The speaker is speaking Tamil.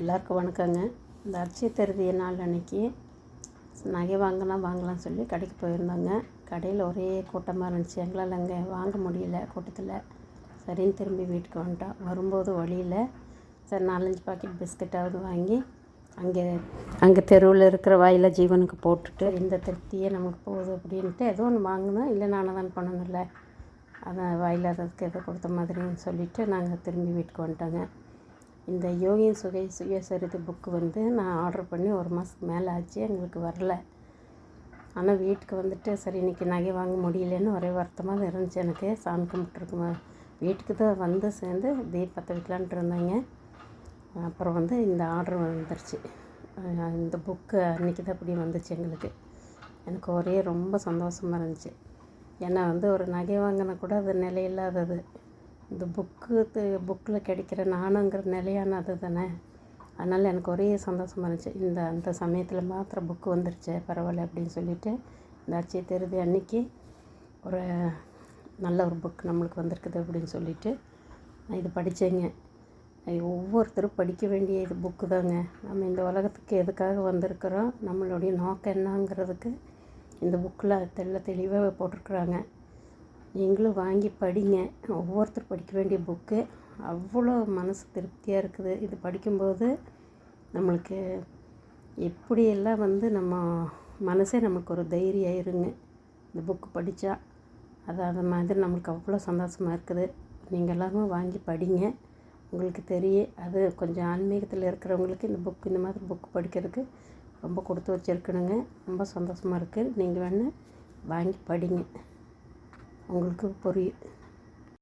எல்லாருக்கும் வணக்கங்க. இந்த அட்சய திருதிய நாள் அன்னைக்கு நகை வாங்கலாம் வாங்கலாம் சொல்லி கடைக்கு போயிருந்தோங்க. கடையில் ஒரே கூட்டமாக இருந்துச்சு. எங்களால் அங்கே வாங்க முடியல கூட்டத்தில். சரின்னு திரும்பி வீட்டுக்கு வந்துட்டோம். வரும்போது வழியில் சரி நாலஞ்சு பாக்கெட் பிஸ்கட்டாவது வாங்கி அங்கே அங்கே தெருவில் இருக்கிற வாயில் ஜீவனுக்கு போட்டுட்டு இந்த திருப்தியே நமக்கு போகுது அப்படின்ட்டு ஏதோ ஒன்று வாங்கினோம். இல்லை நானும் தான் பண்ணணும்ல. அதான் வாயில்லாததுக்கு ஏதோ கொடுத்த மாதிரின்னு சொல்லிவிட்டு நாங்கள் திரும்பி வீட்டுக்கு வந்துட்டோங்க. இந்த யோகியின் சுகை சுயசரிதை புக்கு வந்து நான் ஆர்டர் பண்ணி ஒரு மாதத்துக்கு மேலே ஆச்சு எங்களுக்கு வரல. ஆனால் வீட்டுக்கு வந்துட்டு சரி இன்றைக்கி நகை வாங்க முடியலன்னு ஒரே வருத்தமாக தான் இருந்துச்சு எனக்கு. சாமி கும்பிட்டுருக்குமா வீட்டுக்கு தான் வந்து சேர்ந்து தீபத்தை வைக்கலான்ட்டு இருந்தாங்க. அப்புறம் வந்து இந்த ஆர்டர் வந்துருச்சு. இந்த புக்கு அன்றைக்கி தான் இப்படி வந்துச்சு எங்களுக்கு. எனக்கு ஒரே ரொம்ப சந்தோஷமாக இருந்துச்சு. ஏன்னா வந்து ஒரு நகை வாங்கினா கூட அது நிலையில்லாதது. இந்த புக்கு புக்கில் கிடைக்கிற நானுங்கிற நிலையானது தானே. அதனால் எனக்கு ஒரே சந்தோஷமாக இருந்துச்சு. இந்த அந்த சமயத்தில் மாத்திரம் புக்கு வந்துருச்சு. பரவாயில்ல அப்படின்னு சொல்லிட்டு இந்த அச்சய திருதி அன்னைக்கு ஒரு நல்ல ஒரு புக் நம்மளுக்கு வந்திருக்குது அப்படின்னு சொல்லிட்டு நான் இது படித்தேங்க ஒவ்வொருத்தரும் படிக்க வேண்டிய இது புக்கு தாங்க. நம்ம இந்த உலகத்துக்கு எதுக்காக வந்திருக்கிறோம்? நம்மளுடைய நோக்கம் என்னங்கிறதுக்கு இந்த புக்கில் தெள்ள தெளிவாக போட்டிருக்குறாங்க. நீங்களும் வாங்கி படிங்க. ஒவ்வொருத்தர் படிக்க வேண்டிய புக்கு அவ்வளோ மனசு திருப்தியாக இருக்குது. இது படிக்கும்போது நம்மளுக்கு எப்படியெல்லாம் வந்து நம்ம மனசே நம்மளுக்கு ஒரு தைரியம் ஆயிருங்க இந்த புக்கு படித்தா அது அது மாதிரி நம்மளுக்கு அவ்வளோ சந்தோஷமாக இருக்குது. நீங்கள் எல்லாரும் வாங்கி படிங்க. உங்களுக்கு தெரியும். அது கொஞ்சம் ஆன்மீகத்தில் இருக்கிறவங்களுக்கு இந்த புக் இந்த மாதிரி புக் படிக்கிறதுக்கு ரொம்ப கொடுத்து வச்சுருக்கணுங்க. ரொம்ப சந்தோஷமாக இருக்குது நீங்கள் வேணால் வாங்கி படிங்க. உங்களுக்கு புரியும்.